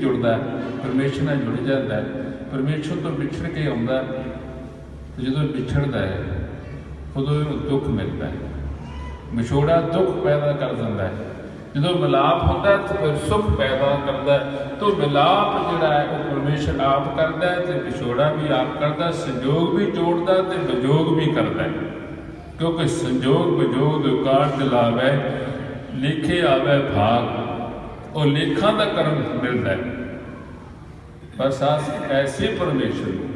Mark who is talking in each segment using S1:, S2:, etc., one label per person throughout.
S1: ਜੁੜਦਾ ਹੈ, ਪਰਮੇਸ਼ਰ ਨਾਲ ਜੁੜ ਜਾਂਦਾ ਹੈ। ਪਰਮੇਸ਼ਰ ਤੋਂ ਵਿਛੜ ਕੇ ਆਉਂਦਾ ਤੇ ਜਦੋਂ ਵਿਛੜਦਾ ਹੈ ਉਦੋਂ ਇਹਨੂੰ ਦੁੱਖ ਮਿਲਦਾ ਹੈ। ਵਿਛੋੜਾ ਦੁੱਖ ਪੈਦਾ ਕਰ ਦਿੰਦਾ ਹੈ। ਜਦੋਂ ਮਿਲਾਪ ਹੁੰਦਾ ਹੈ ਫਿਰ ਸੁਖ ਪੈਦਾ ਕਰਦਾ ਤੋਂ ਮਿਲਾਪ ਜਿਹੜਾ ਹੈ ਉਹ ਪਰਮੇਸ਼ਰ ਆਪ ਕਰਦਾ ਹੈ ਤੇ ਵਿਛੋੜਾ ਵੀ ਆਪ ਕਰਦਾ ਹੈ, ਸੰਜੋਗ ਵੀ ਜੋੜਦਾ ਤੇ ਵਿਜੋਗ ਵੀ ਕਰਦਾ ਹੈ। ਕਿਉਂਕਿ ਸੰਜੋਗ ਵਿਜੋਗ ਦੇ ਕਾਰਜ ਲਾਵੇ ਲਿਖੇ ਆਵੇ ਭਾਗ। ਉਹ ਲੇਖਾਂ ਦਾ ਕਰਮ ਮਿਲਦਾ ਹੈ। ਬਸ ਆਸ ਐਸੇ ਪਰਮੇਸ਼ਰ ਨੂੰ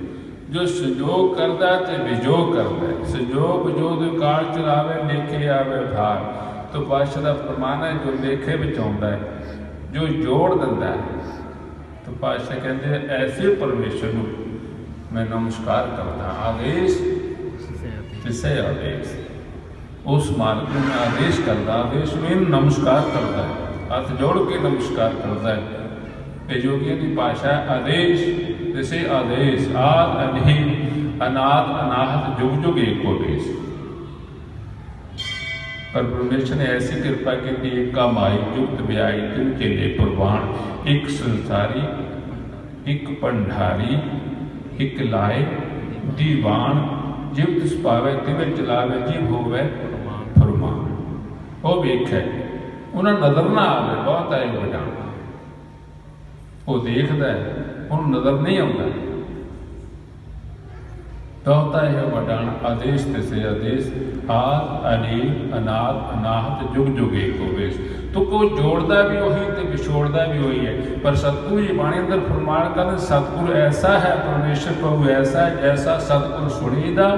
S1: ਜੋ ਸੰਜੋਗ ਕਰਦਾ ਹੈ ਤੇ ਵਿਜੋਗ ਕਰਦਾ ਹੈ। ਸੰਜੋਗ ਵਿਜੋਗ ਦੇ ਕਾਰਜ ਚਲਾਵੇ, ਲੇਖੇ ਆਵੇ ਭਾਗ ਤੋ ਪਾਤਸ਼ਾਹ ਦਾ ਫਰਮਾਨ ਹੈ, ਜੋ ਲੇਖੇ ਵਿੱਚ ਆਉਂਦਾ ਹੈ, ਜੋ ਜੋੜ ਦਿੰਦਾ ਹੈ। ਤੋ ਪਾਤਸ਼ਾਹ ਕਹਿੰਦੇ ਐਸੇ ਪਰਮੇਸ਼ਰ ਨੂੰ ਮੈਂ ਨਮਸਕਾਰ ਕਰਦਾ ਆਦੇਸ਼ ਕਿਸੇ ਆਦੇਸ਼। ਉਸ ਮਾਲਕ ਨੂੰ ਮੈਂ ਆਦੇਸ਼ ਕਰਦਾ ਆਦੇਸ਼ ਨੂੰ ਨਮਸਕਾਰ ਕਰਦਾ ਹੈ। ਹੱਥ ਜੋੜ ਕੇ ਨਮਸਕਾਰ ਕਰਦਾ ਹੈ ਇਹ ਜੋਗੀਆਂ ਦੀ ਭਾਸ਼ਾ ਹੈ ਆਦੇਸ਼ ਜਿਸੇ ਆਦੇਸ਼ ਆਦ ਅਨਹੀ ਅਨਾਦ ਅਨਾਹਤ ਜੁਗ ਜੁਗ ਏਕੋ ਦੇਸ਼ ਪਰ ਪਰਮੇਸ਼ਰ ਨੇ ਐਸੀ ਕਿਰਪਾ ਕੀਤੀ ਇੱਕ ਕਮਾਈ ਜੁਗਤ ਵਿਆਈ ਤਿੰਨ ਚੇਲੇ ਪ੍ਰਵਾਨ ਇੱਕ ਸੰਸਾਰੀ ਇੱਕ ਭੰਡਾਰੀ ਇੱਕ ਲਾਏ ਦੀਵਾਨ ਜਿਵਤ ਸੁਭਾਵੇ ਤਿਵੇਂ ਚਲਾਵੇ ਜੀਵ ਹੋਵੇ ਫਰਮਾਨ ਉਹ ਵੇਖੇ ਉਹਨਾਂ ਨਜ਼ਰ ਨਾ ਆਵੇ, ਬਹੁਤ ਹੈ ਵੱਡਾ। ਉਹ ਦੇਖਦਾ ਹੈ, ਉਹਨੂੰ ਨਜ਼ਰ ਨਹੀਂ ਆਉਂਦਾ। ਬਹੁਤਾ ਇਹ ਵਡਾਣ ਆਦੇਸ਼ ਤੇ ਸੇ ਆਦੇਸ਼ ਆਦ ਅਨੀਲ ਅਨਾਦ ਅਨਾਹਤ, ਜੁਗ ਜੁਗ ਏਕ ਹੋਵੇ ਤੋ ਕੋ ਜੋੜਦਾ ਵੀ ਉਹੀ ਤੇ ਵਿਛੋੜਦਾ ਵੀ ਉਹੀ ਹੈ। ਪਰ ਸਤਿਗੁਰੂ ਜੀ ਬਾਣੀ ਅੰਦਰ ਫਰਮਾਨ ਕਰਦੇ ਸਤਿਗੁਰ ਐਸਾ ਹੈ, ਪਰਮੇਸ਼ਰ ਪ੍ਰਭੂ ਐਸਾ ਹੈ, ਜੈਸਾ ਸਤਿਗੁਰ ਸੁਣੀਦਾ,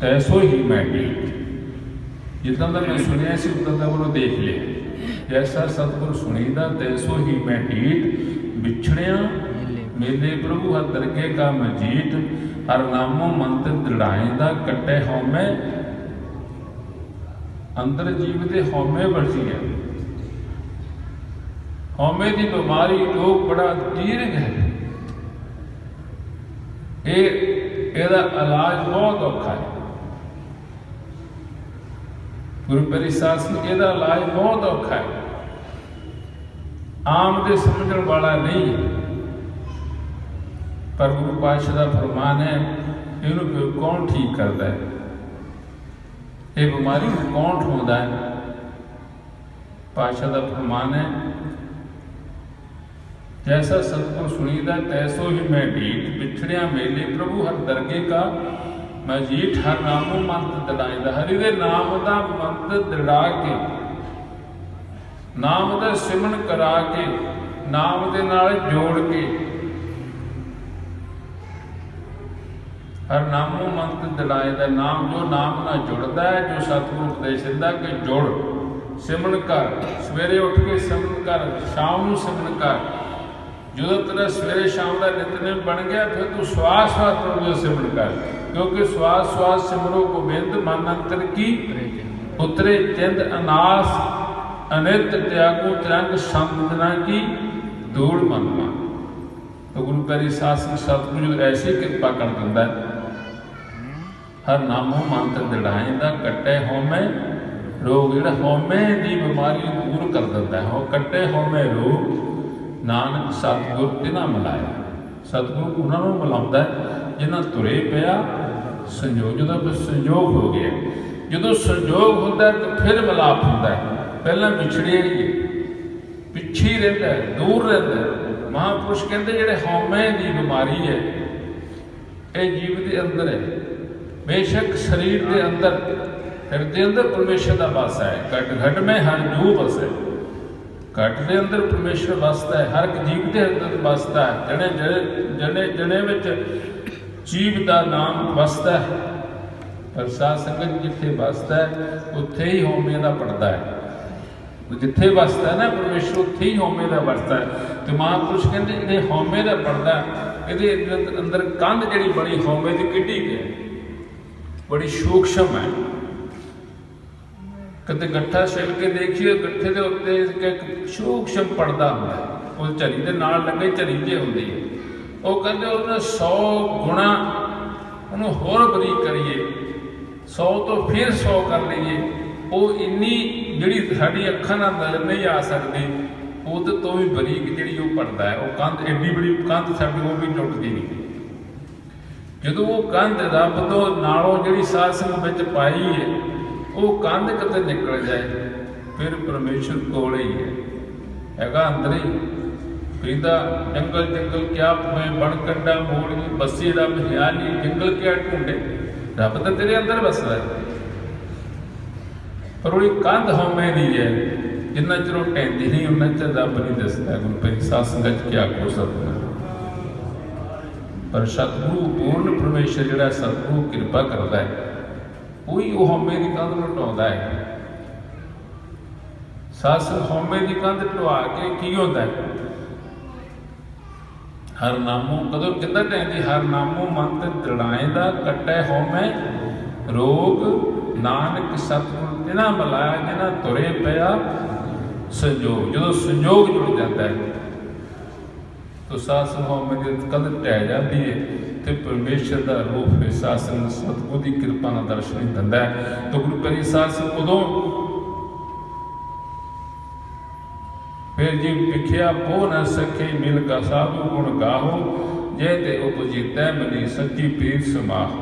S1: ਤੈਸੋ ਹੀ ਮੈਂ ਵੀ ਜਿੱਦਾਂ ਦਾ ਮੈਂ ਸੁਣਿਆ ਸੀ ਉਦਾਂ ਦਾ ਉਹਨੂੰ ਦੇਖ ਲਿਆ। ਜੈਸਾ ਸਤਿਗੁਰ ਸੁਣੀਦਾ ਤੈਸੋ ਹੀ ਮੈਂ ਢੀਠ, ਵਿਛੜਿਆ। ਮੇਲੇ ਪ੍ਰਭੂ ਹਰ ਦਰਗੇ ਕਾ ਮਜੀਤ ਹਰ ਨਾਮੋ ਮੰਤ ਦ੍ਰਿੜਾਇਂਦਾ ਕੱਟੇ ਹਉਮੈ। ਅੰਦਰ ਜੀਵ ਦੇ ਹਉਮੈ ਵਰਜੀ ਹੈ। ਹਉਮੈ ਦੀ ਬਿਮਾਰੀ ਲੋਕ ਬੜਾ ਦੀਰਘ ਹੈ। ਇਹ, ਇਹਦਾ ਇਲਾਜ ਬਹੁਤ ਔਖਾ ਹੈ। ਗੁਰੂ ਪਰਿਸਾਸ ਨੂੰ ਇਹਦਾ ਇਲਾਜ ਬਹੁਤ ਔਖਾ ਹੈ। ਆਮ ਦੇ ਸਮਝਣ ਵਾਲਾ ਨਹੀਂ। ਪਰ ਗੁਰੂ ਪਾਤਸ਼ਾਹ ਦਾ ਫਰਮਾਨ ਹੈ, ਇਹਨੂੰ ਕੌਣ ਠੀਕ ਕਰਦਾ ਹੈ? ਇਹ ਬਿਮਾਰੀ ਕੌਣ ਠਾਉਂਦਾ ਹੈ? ਪਾਤਸ਼ਾਹ ਦਾ ਫਰਮਾਨ ਹੈ, ਜੈਸਾ ਸਤਿਗੁਰ ਸੁਣੀਦਾ, ਤੈਸੋ ਹੀ ਮੈਂ ਢੀਠ ਵਿਛੜਿਆ ਮੇਲੇ ਪ੍ਰਭੂ ਹਰ ਦਰਗੇ ਕਾ ਮੈਂ ਜੀਠ ਹਰ ਨਾਮੋ ਮੰਤ ਦੜਾਇਦਾ ਹਰੀ ਦੇ ਨਾਮ ਦਾ ਮੰਤ ਦੜਾ ਕੇ, ਨਾਮ ਦਾ ਸਿਮਰਨ ਕਰਾ ਕੇ, ਨਾਮ ਦੇ ਨਾਲ ਜੋੜ ਕੇ। ਹਰ ਨਾਮੋ ਮੰਤ ਦੜਾਏ ਦਾ, ਨਾਮ ਜੋ ਨਾਮ ਨਾਲ ਜੁੜਦਾ ਹੈ, ਜੋ ਸਤਿਗੁਰੂ ਉਪਦੇਸ਼ ਦਿੰਦਾ ਕਿ ਜੋੜ। ਸਿਮਰਨ ਕਰ, ਸਵੇਰੇ ਉੱਠ ਕੇ ਸਿਮਰਨ ਕਰ, ਸ਼ਾਮ ਨੂੰ ਸਿਮਰਨ ਕਰ। ਜਦੋਂ ਤੇਰਾ ਸਵੇਰੇ ਸ਼ਾਮ ਦਾ ਨਿਤਨੇਮ ਬਣ ਗਿਆ, ਫਿਰ ਤੂੰ ਸਵਾਸ ਸਵਾਸ ਪ੍ਰਭੂ ਸਿਮਰਨ ਕਰ। ਕਿਉਂਕਿ ਸਵਾਸ ਸਵਾਸ ਸਿਮਰੋ ਗੋਬਿੰਦ ਮਨ ਅੰਤਰ ਕੀ? ਉਤਰੇ ਚਿੰਦ ਅਨਾਸ, ਅਨਿਤ ਤਿਆਗੋ ਤਿਰੰਗ ਸੰਤਨਾ ਕੀ? ਦੂੜ ਮਨਵਾ ਤਾਂ ਗੁਰੂ ਕਰੀ ਸਾਸਨ ਸਤਿਗੁਰੂ ਐਸੀ ਕਿਰਪਾ ਕਰ ਦਿੰਦਾ ਹਰ ਨਾਮੋ ਮੰਤਰ ਦਿੜਾਇਂਦਾ ਕੱਟੇ ਹਉਮੈ ਰੋਗ। ਜਿਹੜਾ ਹਉਮੈ ਦੀ ਬਿਮਾਰੀ ਨੂੰ ਦੂਰ ਕਰ ਦਿੰਦਾ ਹੈ, ਉਹ ਕੱਟੇ ਹਉਮੈ ਰੋਗ। ਨਾਨਕ ਸਤਿਗੁਰ ਤਿਨਾ ਮਿਲਾਇਆ। ਸਤਿਗੁਰ ਉਹਨਾਂ ਨੂੰ ਮਿਲਾਉਂਦਾ ਹੈ। ਜਿਨ੍ਹਾਂ ਤੁਰੇ ਪਿਆ, ਸੰਯੋਗ ਜਦੋਂ ਫਿਰ ਸੰਜੋਗ ਹੋ ਗਿਆ, ਜਦੋਂ ਸੰਜੋਗ ਹੁੰਦਾ ਤਾਂ ਫਿਰ ਮਿਲਾਪ ਹੁੰਦਾ ਪਹਿਲਾਂ ਵਿਛੜਿਆ ਹੀ ਪਿੱਛੇ ਰਹਿੰਦਾ ਦੂਰ ਰਹਿੰਦਾ ਮਹਾਪੁਰਸ਼ ਕਹਿੰਦੇ ਜਿਹੜੇ ਹਉਮੈ ਦੀ ਬਿਮਾਰੀ ਹੈ, ਇਹ ਜੀਵ ਦੇ ਅੰਦਰ ਹੈ। ਬੇਸ਼ੱਕ ਸਰੀਰ ਦੇ ਅੰਦਰ, ਹਿਰਦੇ ਅੰਦਰ ਪਰਮੇਸ਼ਰ ਦਾ ਵਾਸਾ ਹੈ। ਘਟ ਘਟ ਮੈਂ ਹਰ ਜੂ ਵਸੈ ਘਟ ਦੇ ਅੰਦਰ ਪਰਮੇਸ਼ਰ ਵਸਦਾ ਹੈ, ਹਰ ਇੱਕ ਜੀਵ ਦੇ ਅੰਦਰ ਵਸਦਾ ਹੈ। ਜਣੇ ਜਣੇ ਜਣੇ ਵਿੱਚ ਜੀਵ ਦਾ ਨਾਮ ਵਸਦਾ ਹੈ। ਪਰ ਸਾਧ ਸੰਗਤ ਜਿੱਥੇ ਵਸਦਾ ਹੈ, ਉੱਥੇ ਹੀ ਹੋਮੇ ਦਾ ਪੜਦਾ ਹੈ। ਜਿੱਥੇ ਵਸਦਾ ਨਾ, ਪਰਮੇਸ਼ਰ ਉੱਥੇ ਹੀ ਹੋਮੇ ਦਾ ਵਸਦਾ ਹੈ। ਤੇ ਮਹਾਂਪੁਰਸ਼ ਕਹਿੰਦੇ, ਜਿਹੜੇ ਹੋਮੇ ਦਾ ਪੜਦਾ ਇਹਦੇ ਅੰਦਰ- ਕੰਧ ਜਿਹੜੀ ਬਣੀ ਹੋਮੇ ਦੀ ਕਿੱਡੀ ਕੁ ਹੈ। ਬੜੀ ਸੂਖਸ਼ਮ ਹੈ। ਕਦੇ ਗੱਠਾ ਛਿਲ ਕੇ ਦੇਖੀਏ, ਗੱਠੇ ਦੇ ਉੱਤੇ ਇੱਕ ਸੂਖਸ਼ਮ ਪਰਦਾ ਹੁੰਦਾ ਹੈ। ਉਹ ਝਰੀ ਦੇ ਨਾਲ ਲੱਗੇ ਝਰੀ ਜੇ ਹੁੰਦੀ ਹੈ। ਉਹ ਕਹਿੰਦੇ ਉਹਨੇ 100 ਗੁਣਾ ਉਹਨੂੰ ਹੋਰ ਬਰੀਕ ਕਰੀਏ। 100 ਤੋਂ ਫਿਰ 100 ਕਰ ਲਈਏ। ਉਹ ਇੰਨੀ ਜਿਹੜੀ ਸਾਡੀ ਅੱਖਾਂ ਨਾਲ ਨਜ਼ਰ ਨਹੀਂ ਆ ਸਕਦੀ, ਉਹਦੇ ਤੋਂ ਵੀ ਬਰੀਕ ਜਿਹੜੀ ਉਹ ਪੜਦਾ ਹੈ। ਉਹ ਕੰਧ ਐਡੀ ਬੜੀ ਕੰਧ ਸਾਡੀ, ਉਹ ਵੀ ਟੁੱਟਦੀ ਨਹੀਂ। ਜਦੋਂ ਉਹ ਕੰਧ ਰੱਬ ਤੋਂ ਨਾਲੋਂ ਜਿਹੜੀ ਸਾਧ ਵਿੱਚ ਪਾਈ ਹੈ, ਉਹ ਕੰਧ ਕਿਤੇ ਨਿਕਲ ਜਾਏ, ਫਿਰ ਪਰਮੇਸ਼ਰ ਕੋਲ ਹੀ ਹੈ। ਹੈਗਾ ਅੰਦਰ ਹੀ। ਕਹਿੰਦਾ, ਜੰਗਲ ਜੰਗਲ ਕਿਆ ਮੈਂ ਬਣ ਕੰਡਾ ਮੋੜੀ ਬਸੀ ਰੱਬ ਹਿਆਲੀ ਜੰਗਲ ਕਿਆ ਢੂੰਡੇ? ਰੱਬ ਤਾਂ ਤੇਰੇ ਅੰਦਰ ਵਸਦਾ ਹੈ। ਪਰ ਉਹ ਕੰਧ ਹਉਮੈ ਦੀ ਹੈ, ਜਿੰਨਾ ਚਿਰ ਉਹ ਟੈਂਦੀ ਨਹੀਂ, ਉਹਨਾਂ ਚਿਰ ਰੱਬ ਨਹੀਂ ਦੱਸਦਾ। ਗੁਰੂ ਪੈ ਸਾਧ ਸੰਗਤ ਕੀ ਆਖੋ ਸਤਿਗੁਰ ਪਰ ਸਤਿਗੁਰੂ ਪੂਰਨ ਪਰਮੇਸ਼ਰ ਜਿਹੜਾ ਸਤਿਗੁਰੂ ਕਿਰਪਾ ਕਰਦਾ ਹੈ, ਉਹੀ ਉਹ ਹਉਮੈ ਦੀ ਕੰਧ ਨੂੰ ਢਾਉਂਦਾ ਹੈ। ਸਾਸ ਹਉਮੈ ਦੀ ਕੰਧ ਢਵਾ ਕੇ ਕੀ ਹੁੰਦਾ ਹੈ? ਹਰ ਨਾਮੋ, ਕਦੋਂ, ਕਿੰਦਾ ਟੈਂਦੀ ਹਰ ਨਾਮੋ ਮਨ ਤੇ ਦੜਾਏਂਦਾ ਕੱਟੈ ਹਉਮੈ, ਰੋਗ ਨਾਨਕ ਸਤਿਗੁਰ ਤਿਨਾ ਬੁਲਾਇਆ ਜਿਨਾ ਤੁਰੇ ਪਿਆ ਸੰਜੋਗ। ਜਦੋਂ ਸੰਜੋਗ ਜੁੜ ਜਾਂਦਾ ਹੈ, ਤੋ ਸਾਸ ਹਉਮੈ ਦੀ ਕੰਧ ਟਹਿ ਜਾਂਦੀ ਹੈ ਤੇ ਪਰਮੇਸ਼ਰ ਦਾ ਰੂਪ ਹੈ ਸਾਸਨ ਸਤਿਗੁਰ ਦੀ ਕਿਰਪਾ ਨਾਲ ਦਰਸ਼ਨ ਦਿੰਦਾ ਹੈ। ਤੋ ਗੁਰੂ ਕਰੀ ਸਾਸ ਉਦੋਂ ਫਿਰ ਜੀ ਵਿਖਿਆ ਪੋ ਨ ਸਕੇ, ਮਿਲ ਕਾ ਸਾਧੂ ਗੁਣ ਗਾਹੋ, ਜੇ ਤੇ ਉਪਜੀਤੈ ਮਨੀ ਸੱਚੀ ਪੀਰ ਸਮਾਹ।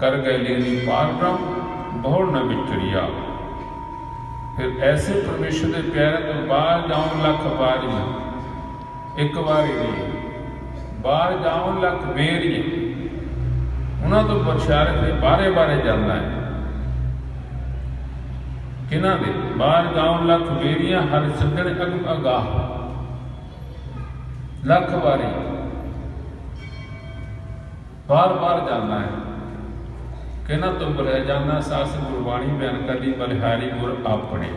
S1: ਕਰ ਗਏ ਲੀਨੀ ਪਾਰ ਬ੍ਰਹਮ ਬਹੁੜ ਨ ਵਿਚੜਿਆ। ਫਿਰ ਐਸੇ ਪਰਮੇਸ਼ਰ ਦੇ ਪਿਆਰੇ ਤੋਂ ਬਾਹਰ ਜਾਉਣ ਲੱਖ ਵਾਰੀ ਇੱਕ ਵਾਰੀ ਨਹੀਂ, ਬਾਹਰ ਜਾਉਣ ਲੱਖ ਵੇਰੀ ਉਹਨਾਂ ਤੋਂ ਬਰਸ਼ਾਰੇ ਦੇ ਬਾਰੇ ਬਾਰੇ ਜਾਂਦਾ ਹੈ। ਕਿਹਨਾਂ ਦੇ ਬਾਹਰ ਜਾਉਣ ਲੱਖ ਵੇਰੀਆਂ ਹਰ ਸੱਜਣ ਅਗ ਅਗਾਹ। ਲੱਖ ਵਾਰੀ ਬਾਰ ਬਾਰ ਜਾਂਦਾ ਹੈ। ਕਿਹਨਾਂ ਤੋਂ ਬਰੇ ਜਾਂਦਾ, ਸਾਸ ਗੁਰਬਾਣੀ ਬਿਆਨ ਕਰਦੀ ਬਲਿਹਾਰੀ ਗੁਰ ਆਪਣੇ।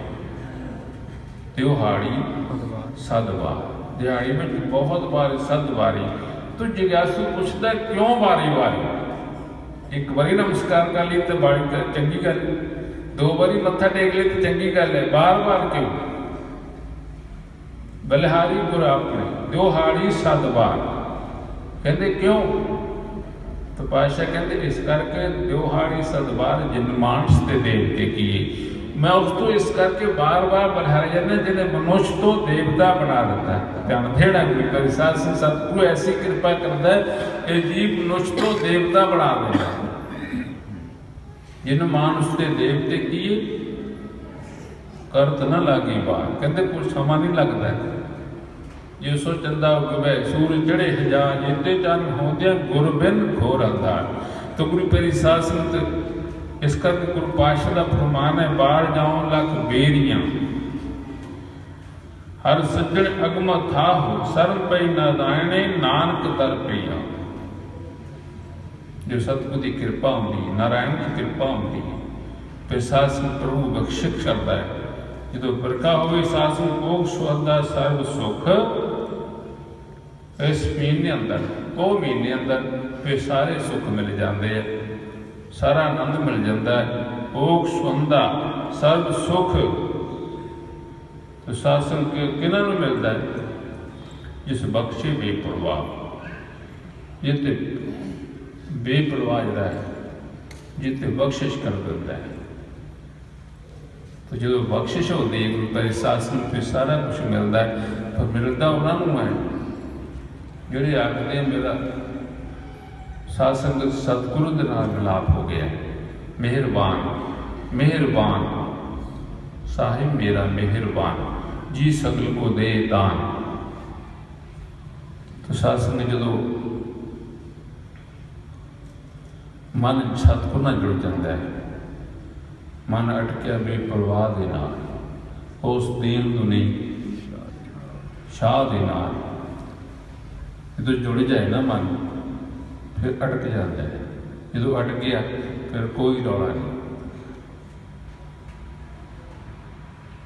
S1: ਤਿਉਹਾਰੀ ਸਦਵਾ। ਦਿਹਾੜੀ ਵਿੱਚ ਬਹੁਤ ਵਾਰ ਸਦ ਵਾਰੀ। ਤੂੰ ਜਿਗਿਆਸੂ ਪੁੱਛਦਾ, ਕਿਉਂ ਵਾਰੀ ਵਾਰੀ? ਇੱਕ ਵਾਰੀ ਨਮਸਕਾਰ ਕਰ ਲਈ ਤੇ ਬਾਣੀ ਚੰਗੀ ਗੱਲ। ਦੋ ਵਾਰੀ ਮੱਥਾ ਟੇਕ ਲਈ ਤੇ ਚੰਗੀ ਗੱਲ ਹੈ ਬਾਰ-ਬਾਰ ਕਿਉਂ ਬਲਹਾਰੀ ਗੁਰ ਆਪਣੇ ਦਿਹਾੜੀ ਸਦ ਵਾਰ ਕਹਿੰਦੇ ਕਿਉਂ? ਤਾਂ ਪਾਸ਼ਾ ਕਹਿੰਦੇ, ਇਸ ਕਰਕੇ ਦਿਹਾੜੀ ਸਦ ਵਾਰ ਜਿਨ ਮਾਨਸ ਤੇ ਦੇਵਤੇ ਕੀਏ। ਮੈਂ ਉਸ ਤੋਂ ਇਸ ਕਰਕੇ ਬਾਰ-ਬਾਰ ਬਲਿਹਾਰੀ ਜਾਂਦੇ ਜਿਹਨੇ ਮਨੁੱਖ ਤੋਂ ਦੇਵਤਾ ਬਣਾ ਦਿੱਤਾ। ਧਿਆਨ ਥੇੜਾ ਗੁਰੂ ਕਰੀ ਸਾਧ ਸੰਗਤ, ਸਤਿਗੁਰੂ ਐਸੀ ਕਿਰਪਾ ਕਰਦਾ ਇਹ ਕਿ ਜੀਵ ਮਨੁੱਖ ਤੋਂ ਦੇਵਤਾ ਬਣਾ ਦਿੰਦਾ। ਹੈ ਜਿਨ ਮਾਨਸ ਤੇ ਦੇਵਤੇ ਕੀਏ ਕਰਤ ਨਾ ਲਾਗੀ ਬਾਹਰ ਕਹਿੰਦੇ ਸਮਾਂ ਨਹੀਂ ਲੱਗਦਾ। ਜੇ ਸੋ ਚੰਦਾ ਉਗਵੇ ਸੂਰਜ ਚੜੇ ਹਜ਼ਾਰ, ਜਿੱਤੇ ਚੰਨ ਹੋਂਦਿਆਂ ਗੁਰ ਬਿਨ ਘੋਰ ਅੰਧਾਰ। ਤੋ ਗੁਰੂ ਪੇਰੀ ਸਾਧ ਇਸ ਕਰਕੇ ਗੁਰੂ ਪਾਤਸ਼ਾਹ ਦਾ ਫਰਮਾਨ ਹੈ, ਬਾਹਰ ਜਾਉ ਲੱਖ ਬੇਰੀਆਂ। ਹਰ ਸੱਜਣ ਅਗਮ ਥਾਹ ਸਰਬ ਪਈ ਨਾਰਾਇਣੇ ਨਾਨਕ ਤਰ ਪਿਆ ਜੋ ਸਤਿਗੁਰ ਦੀ ਕਿਰਪਾ ਹੁੰਦੀ ਹੈ, ਨਾਰਾਇਣ ਦੀ ਕਿਰਪਾ ਹੁੰਦੀ ਹੈ ਪ੍ਰਭੂ ਬਖਸ਼ਿਸ਼ ਕਰਦਾ ਹੈ। ਜਦੋਂ ਬਰਕਾ ਹੋਵੇ ਸਾਧ ਸੰਗਤ ਭੋਗ ਸੁਹਦਾ ਸਰਬ ਸੁਖ ਇਸ ਮਹੀਨੇ ਅੰਦਰ ਉਹ ਮਹੀਨੇ ਅੰਦਰ ਫਿਰ ਸਾਰੇ ਸੁੱਖ ਮਿਲ ਜਾਂਦੇ ਆ। ਸਾਰਾ ਆਨੰਦ ਮਿਲ ਜਾਂਦਾ ਹੈ। ਭੋਗ ਸੁਹੰਦਾ ਸਰਬ ਸੁਖ। ਤੇ ਸਾਧ ਕਿਹਨਾਂ ਨੂੰ ਮਿਲਦਾ ਹੈ? ਜਿਸ ਬਖਸ਼ੇ ਬੇਪਰਵਾਹ ਜਿੱਤੇ ਬੇਪਰਵਾਹ ਜਿਹੜਾ ਹੈ ਜਿੱਤੇ ਬਖਸ਼ਿਸ਼ ਕਰ ਦਿੰਦਾ ਹੈ। ਤੇ ਜਦੋਂ ਬਖਸ਼ਿਸ਼ ਹੁੰਦੀ ਹੈ ਗੁਰੂ ਪਿਆਰੇ ਸਾਧ ਸੰਗਤ ਤੇ ਸਾਰਾ ਕੁਝ ਮਿਲਦਾ ਹੈ। ਪਰ ਮਿਲਦਾ ਉਹਨਾਂ ਨੂੰ ਹੈ ਜਿਹੜੇ ਆਖਦੇ ਆ, ਮੇਰਾ ਸਾਧ ਸੰਗਤ ਸਤਿਗੁਰੂ ਦੇ ਨਾਲ ਮਿਲਾਪ ਹੋ ਗਿਆ ਮਿਹਰਬਾਨ ਮਿਹਰਬਾਨ ਸਾਹਿਬ ਮੇਰਾ ਮਿਹਰਬਾਨ ਜੀ ਸਗਲ ਕੋ ਦੇ ਦਾਨ। ਤੋ ਸਾਧ ਸੰਗਤ ਜਦੋਂ ਮਨ ਸਤਿਗੁਰ ਨਾਲ ਜੁੜ ਜਾਂਦਾ ਹੈ। ਮਨ ਅਟਕਿਆ ਬੇਪਰਵਾਹ ਦੇ ਨਾਲ। ਉਸ ਦੀਨ ਦੁਨੀ ਨਹੀਂ, ਸ਼ਾਹ ਦੇ ਨਾਲ। ਜਦੋਂ ਜੁੜ ਜਾਏ ਨਾ ਮਨ, ਫਿਰ ਅਟਕ ਜਾਂਦਾ ਹੈ। ਜਦੋਂ ਅਟਕ ਗਿਆ, ਫਿਰ ਕੋਈ ਰੌਲਾ ਨਹੀਂ।